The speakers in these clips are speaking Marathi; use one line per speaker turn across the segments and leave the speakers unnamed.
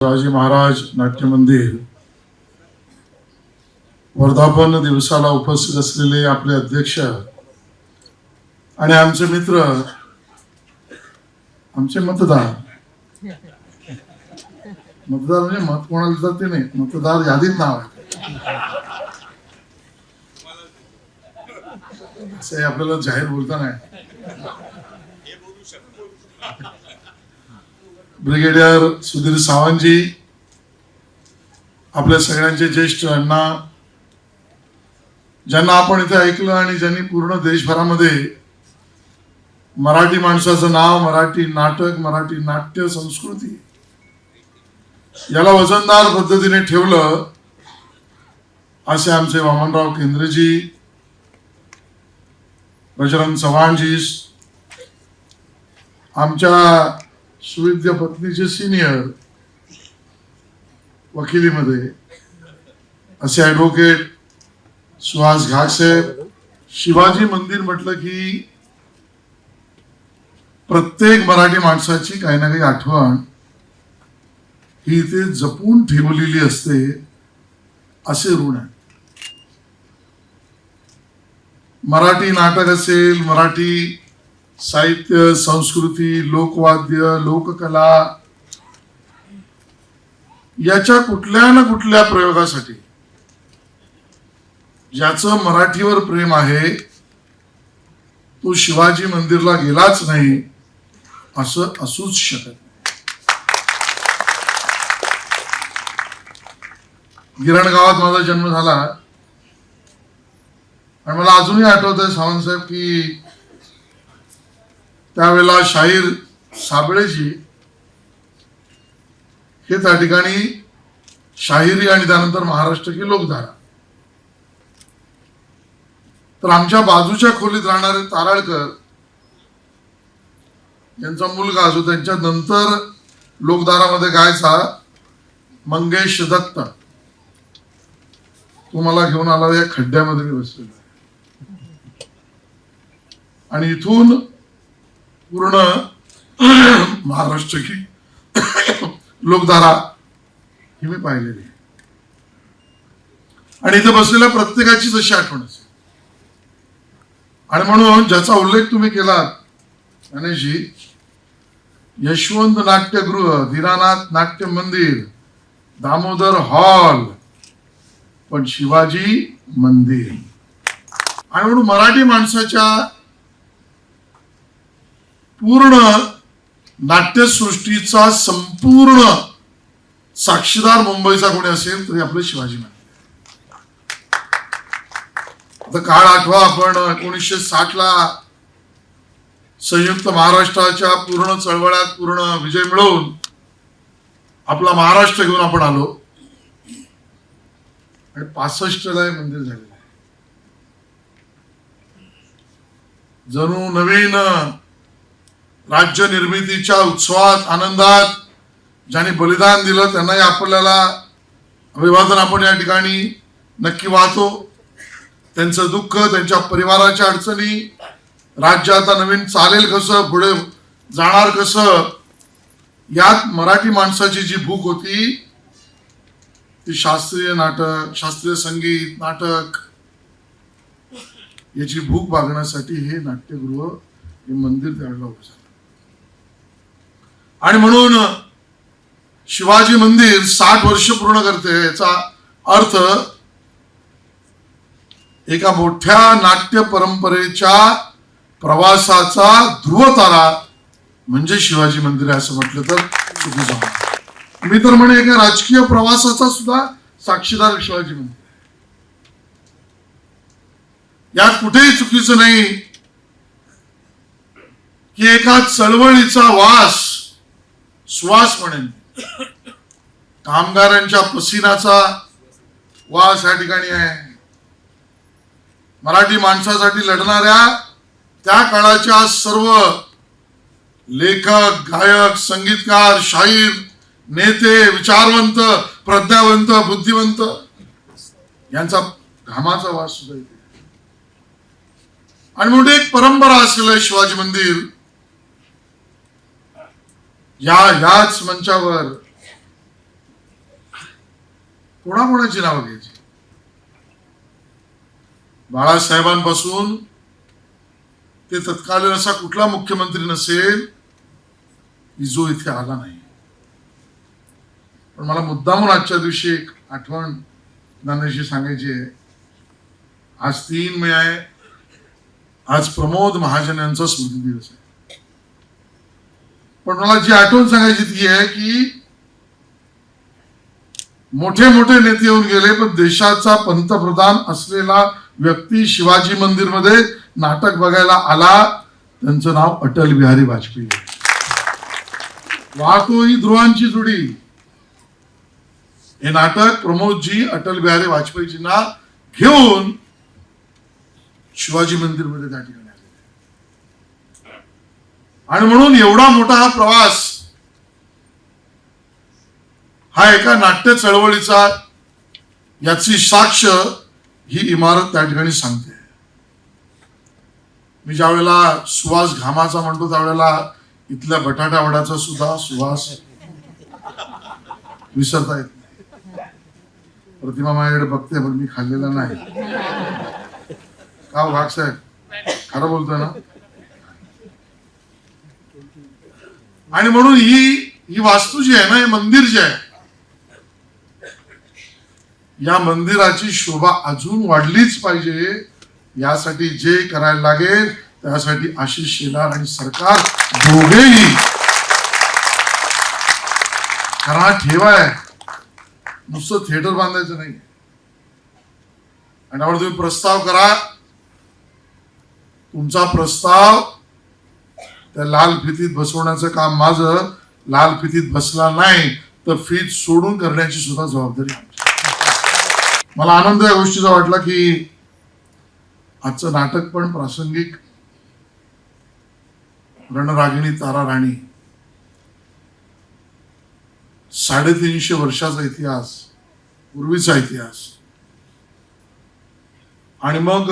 शिवाजी महाराज नाट्य मंदिर वर्धापन दिवसाला उपस्थित असलेले आपले अध्यक्ष आणि आमचे मित्र आमचे मतदार. मतदार म्हणजे मत कोणाला जाते नाही मतदार यादीत नाव आहे. असं आपल्याला जाहीर बोलता नाही ब्रिगेडियर सुधीर सावंतजी आपल्या सगळ्यांचे ज्येष्ठ अण्णा ज्यांना आपण इथे ऐकलं आणि ज्यांनी पूर्ण देशभरामध्ये मराठी माणसाचं नाव मराठी नाटक मराठी नाट्य संस्कृती याला वजनदार पद्धतीने ठेवलं असे आमचे वामनराव केंद्रेजी बजरंग चव्हाणजी आमच्या सुविद्या पत्नीचे सिनियर वकिलीमध्ये असे ॲडव्होकेट सुहास घासेब शिवाजी मंदिर म्हटलं की प्रत्येक मराठी माणसाची काही ना काही आठवण ही इथे जपून ठेवलेली असते असे ऋण आहे मराठी नाटक असेल मराठी साहित्य संस्कृती लोकवाद्य लोककला याच्या कुठल्या ना कुठल्या प्रयोगासाठी ज्याचं मराठीवर प्रेम आहे तो शिवाजी मंदिरला गेलाच नाही असं असूच शकत गिरण गावात माझा जन्म झाला. आणि मला अजूनही आठवत आहे सावंतसाहेब की त्यावेळेला शाहीर साबळेजी हे त्या ठिकाणी शाहिरी आणि त्यानंतर महाराष्ट्र की लोकधारा. तर आमच्या बाजूच्या खोलीत राहणारे ताराळकर यांचा मुलगा असो त्यांच्या नंतर लोकधारामध्ये गायचा मंगेश दत्त. तो मला घेऊन आला या खड्ड्यामध्ये मी बसलेलो आणि इथून पूर्ण महाराष्ट्र ही लोकधारा ही मी पाहिलेली आणि इथे बसलेल्या प्रत्येकाची जशी आठवण असेल. आणि म्हणून ज्याचा उल्लेख तुम्ही केलात गणेशजी यशवंत नाट्यगृह दीनानाथ नाट्य मंदिर दामोदर हॉल पण शिवाजी मंदिर. आणि म्हणून मराठी माणसाच्या पूर्ण नाट्यसृष्टीचा संपूर्ण साक्षीदार मुंबईचा कोणी असेल तरी आपलं शिवाजी महाराज. आता काळ आठवा आपण एकोणीसशे साठ ला संयुक्त महाराष्ट्राच्या पूर्ण चळवळ्यात पूर्ण विजय मिळवून आपला महाराष्ट्र घेऊन आपण आलो. आणि पासष्टला हे मंदिर झालेलं आहे. जणू नवीन राज्य निर्मितीच्या उत्सवात आनंदात ज्यांनी बलिदान दिलं त्यांनाही आपल्याला अभिवादन आपण या ठिकाणी नक्की वाहतो. त्यांचं दुःख त्यांच्या परिवाराच्या अडचणी राज्य आता नवीन चालेल कसं पुढे जाणार कसं यात मराठी माणसाची जी भूक होती ती शास्त्रीय नाटक शास्त्रीय संगीत नाटक याची भूक भागण्यासाठी हे नाट्यगृह हे मंदिर त्यावेळेला उभं आणि म्हणून शिवाजी मंदिर साठ वर्ष पूर्ण करते याचा अर्थ एका मोठ्या नाट्य परंपरेच्या प्रवासाचा ध्रुवतारा म्हणजे शिवाजी मंदिर आहे असं म्हटलं तर चुकीचं मी तर म्हणे एका राजकीय प्रवासाचा सुद्धा साक्षीदार शिवाजी मंदिर. यात कुठेही चुकीचं नाही की एका चळवळीचा वास श्वास म्हणेन. कामगारांच्या पसिनाचा वास या ठिकाणी आहे. मराठी माणसासाठी लढणाऱ्या त्या काळाच्या सर्व लेखक गायक संगीतकार शाहीर नेते विचारवंत प्रज्ञावंत बुद्धिवंत यांचा घामाचा वास सुद्धा इथे. आणि म्हणून एक परंपरा असलेलं आहे शिवाजी मंदिर. या याच मंचावर कोणाकोणाची नावं घ्यायची? बाळासाहेबांपासून ते तत्कालीन असा कुठला मुख्यमंत्री नसेल की जो इथे आला नाही. पण मला मुद्दामून आजच्या दिवशी एक आठवण ज्ञानेशी सांगायची आहे. आज तीन मे आहे. आज प्रमोद महाजन यांचा स्मृती दिवस आहे. पण मला जी आठवण सांगायची ती आहे की मोठे मोठे नेते येऊन गेले पण देशाचा पंतप्रधान असलेला व्यक्ती शिवाजी मंदिरमध्ये नाटक बघायला आला. त्यांचं नाव अटल बिहारी वाजपेयी. वाहतो ही ध्रुवांची जुडी. हे नाटक प्रमोदजी अटल बिहारी वाजपेयीजींना घेऊन शिवाजी मंदिरमध्ये त्या ठिकाणी आणि म्हणून एवढा मोठा हा प्रवास हा एका नाट्य चळवळीचा याची साक्ष ही इमारत त्या ठिकाणी सांगते. मी ज्या वेळेला सुवास घामाचा म्हणतो त्यावेळेला इथल्या बटाटावडाचा सुद्धा सुवास विसरता येत नाही. प्रतिमा माझ्याकडे बघते पण मी खाल्लेला नाही. का हो, वाघ साहेब? खरं बोलतोय ना? आणि म्हणून ही ही वास्तू जी आहे ना हे मंदिर जे आहे या मंदिराची शोभा अजून वाढलीच पाहिजे. यासाठी जे करायला लागेल त्यासाठी आशिष शेलार आणि सरकार दोघेही कारण हा ठेवाय. नुसतं थिएटर बांधायचं नाही. आणि त्यामुळे तुम्ही प्रस्ताव करा. तुमचा प्रस्ताव त्या लाल फितीत बसवण्याचं काम माझं लाल फितीत बसला नाही तर फीत सोडून करण्याची सुद्धा जबाबदारी आमची. मला आनंद या गोष्टीचा वाटला की आजचं नाटक पण प्रासंगिक. रणरागिणी तारा राणी. साडेतीनशे वर्षाचा इतिहास पूर्वीचा इतिहास. आणि मग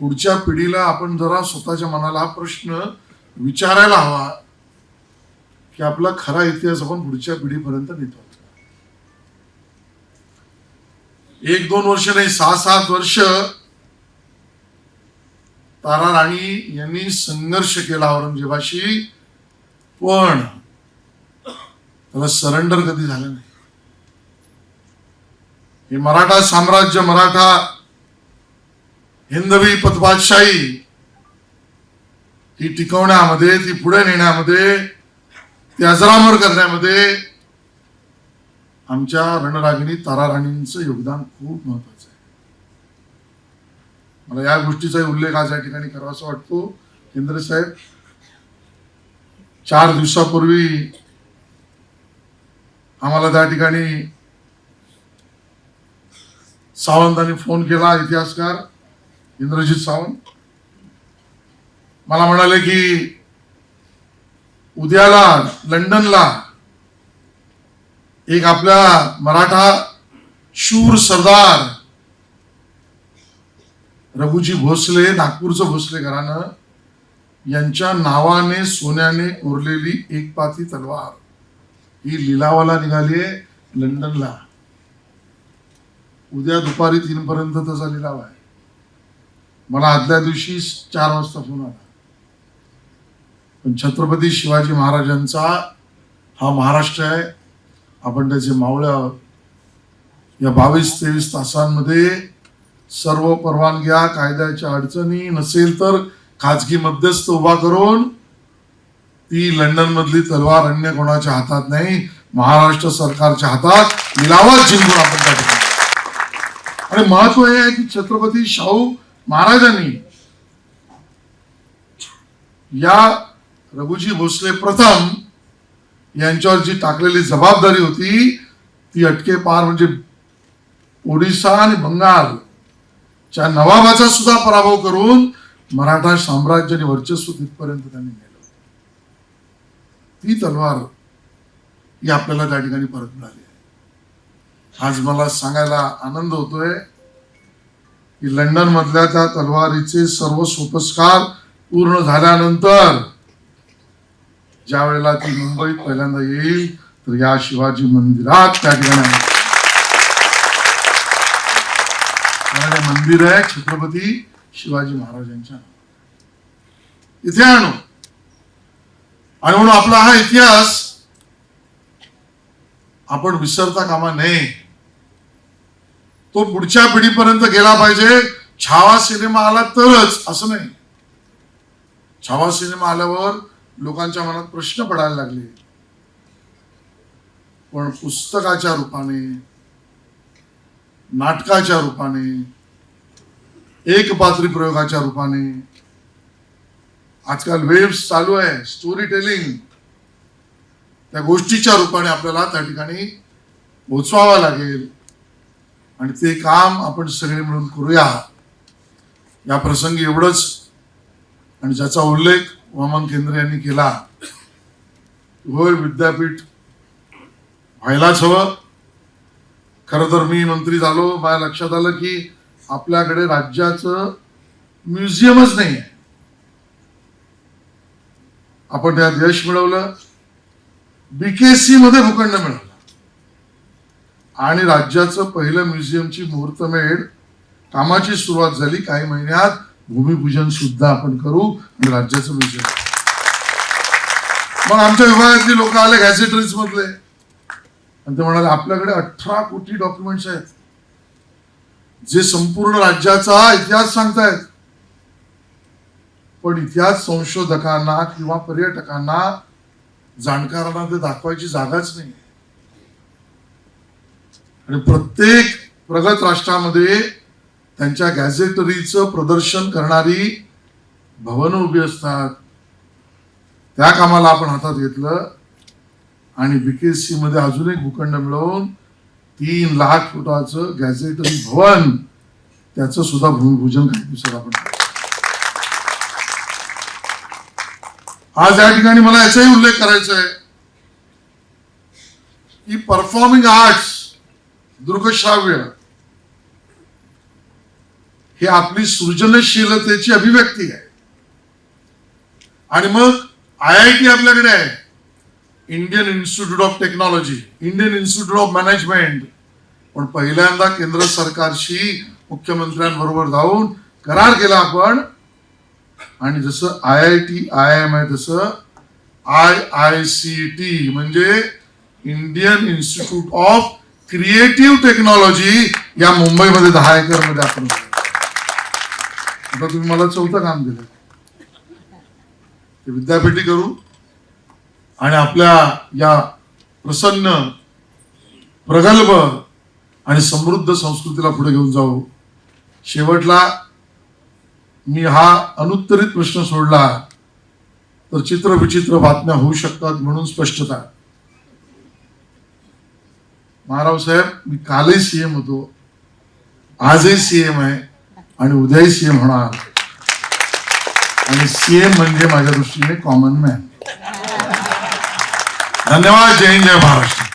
पुढच्या पिढीला आपण जरा स्वतःच्या मनाला हा प्रश्न विचारायला हवा की आपला खरा इतिहास आपण पुढच्या पिढीपर्यंत नेतो. एक दोन वर्ष नाही सहा सात वर्ष तारा राणी यांनी संघर्ष केला औरंगजेबाशी पण त्याला सरेंडर कधी झालं नाही. हे मराठा साम्राज्य मराठा हिंदवी पतबादशाही. ही टिकवण्यामध्ये ती पुढे नेण्यामध्ये ती अजरामर करण्यामध्ये आमच्या रणरागिणी तारा राणींचं योगदान खूप महत्वाचं आहे. मला या गोष्टीचाही उल्लेख आज या ठिकाणी करावासा वाटतो. केंद्र साहेब चार दिवसापूर्वी आम्हाला त्या ठिकाणी सावंतांनी फोन केला इतिहासकार. इंद्रजित सावंत. मला म्हणाले की उद्याला लंडनला एक आपल्या मराठा शूर सरदार रघुजी भोसले नागपूरचं भोसले घराणं यांच्या नावाने सोन्याने कोरलेली एक पाती तलवार. ही लिलावाला निघाली लंडनला. उद्या दुपारी तीन पर्यंत त्याचा लिलाव आहे. मला आदल्या दिवशी चार वाजता फोन आला. पण छत्रपती शिवाजी महाराजांचा हा महाराष्ट्र आहे. आपण त्याचे मावळे आहोत. या बावीस तेवीस तासांमध्ये सर्व परवानग्या कायद्याच्या अडचणी नसेल तर खाजगी मध्यस्थ उभा करून ती लंडन मधली तलवार अन्य कोणाच्या हातात नाही महाराष्ट्र सरकारच्या हातात लिलावात जिंकून आपण त्या ठिकाणी. आणि महत्त्व हे आहे की छत्रपती शाहू महाराजांनी या रघुजी भोसले प्रथम यांच्यावर जी टाकलेली जबाबदारी होती ती अटके पार म्हणजे ओडिसा आणि बंगाल च्या नवाबाचा सुद्धा पराभव करून मराठा साम्राज्य आणि वर्चस्व तिथपर्यंत त्यांनी नेलं ती तलवार ही आपल्याला त्या ठिकाणी परत मिळाली आहे. आज मला सांगायला आनंद होतोय. की लंडनमधल्या त्या तलवारीचे सर्व सोपस्कार पूर्ण झाल्यानंतर ज्या वेळेला ती मुंबईत पहिल्यांदा येईल तर या शिवाजी मंदिरात त्या ठिकाणी मंदिर आहे छत्रपती शिवाजी महाराजांच्या. इथे आणू. आणि म्हणून आपला हा इतिहास आपण विसरता कामा नये. तो पुढच्या पिढीपर्यंत गेला पाहिजे. छावा सिनेमा आला तरच असं नाही. छावा सिनेमा आल्यावर लोकांच्या मनात प्रश्न पडायला लागले. पण पुस्तकाच्या रूपाने नाटकाच्या रूपाने एकपात्री प्रयोगाच्या रूपाने आजकाल वेब्स चालू आहे स्टोरी टेलिंग त्या गोष्टीच्या रूपाने आपल्याला त्या ठिकाणी पोचवावा लागेल. आणि ते काम आपण सगळे मिळून करूया. या प्रसंगी एवढंच. आणि ज्याचा उल्लेख वामन केंद्र यांनी केला होय विद्यापीठ व्हायलाच हवं. खरं तर मी मंत्री झालो माझ्या लक्षात आलं की आपल्याकडे राज्याचं म्युझियमच नाही आहे आपण त्यात यश मिळवलं. बीकेसी मध्ये भूखंड मिळवलं आणि राज्याचं पहिलं म्युझियमची मुहूर्तमेढ कामाची सुरुवात झाली काही महिन्यात. भूमिपूजन सुद्धा आपण करू आणि राज्याचं म्युझियम मग आमच्या विभागातली लोक आले गॅझेटरीज मधले. आणि ते म्हणाले आपल्याकडे अठरा कोटी डॉक्युमेंट्स आहेत. जे संपूर्ण राज्याचा इतिहास सांगतायत. पण इतिहास संशोधकांना किंवा पर्यटकांना जाणकारांना ते दाखवायची जागाच नाही. आणि प्रत्येक प्रगत राष्ट्रामध्ये त्यांच्या गॅझेटरीचं प्रदर्शन करणारी भवनं उभी असतात. त्या कामाला आपण हातात घेतलं आणि बीकेसी मध्ये अजून एक भूखंड मिळवून तीन लाख फुटाचं गॅझेटरी भवन त्याचं सुद्धा भूमिपूजन काही दिवसात आपण आज या ठिकाणी मला याचाही उल्लेख करायचा आहे की परफॉर्मिंग आर्ट्स दृकश्राव्य हे आपली सृजनशीलतेची अभिव्यक्ती आहे. आणि मग आय आय टी आपल्याकडे आहे. Indian institute of technology Indian institute of management पण पहिल्यांदा केंद्र सरकारशी मुख्यमंत्र्यांबरोबर जाऊन करार केला आपण. आणि जसं I I T I M आहे तसं आय आय सी टी म्हणजे Indian institute of creative technology या मुंबईमध्ये दहा एकरमध्ये आपण आता तुम्ही मला चौथं काम दिलं. ते विद्यापीठी करू आणि आपल्या या प्रसन्न प्रगल्भ आणि समृद्ध संस्कृतीला पुढे घेऊन जाऊ. शेवटला मी हा अनुत्तरित प्रश्न सोडला तर चित्रविचित्र बातम्या होऊ शकतात म्हणून स्पष्टता. महाराव साहेब मी कालही सीएम होतो. आजही सीएम आहे आणि उद्याही सीएम होणार. आणि सीएम म्हणजे माझ्या दृष्टीने कॉमन मॅन धन्यवाद जय हिंद जय महाराष्ट्र.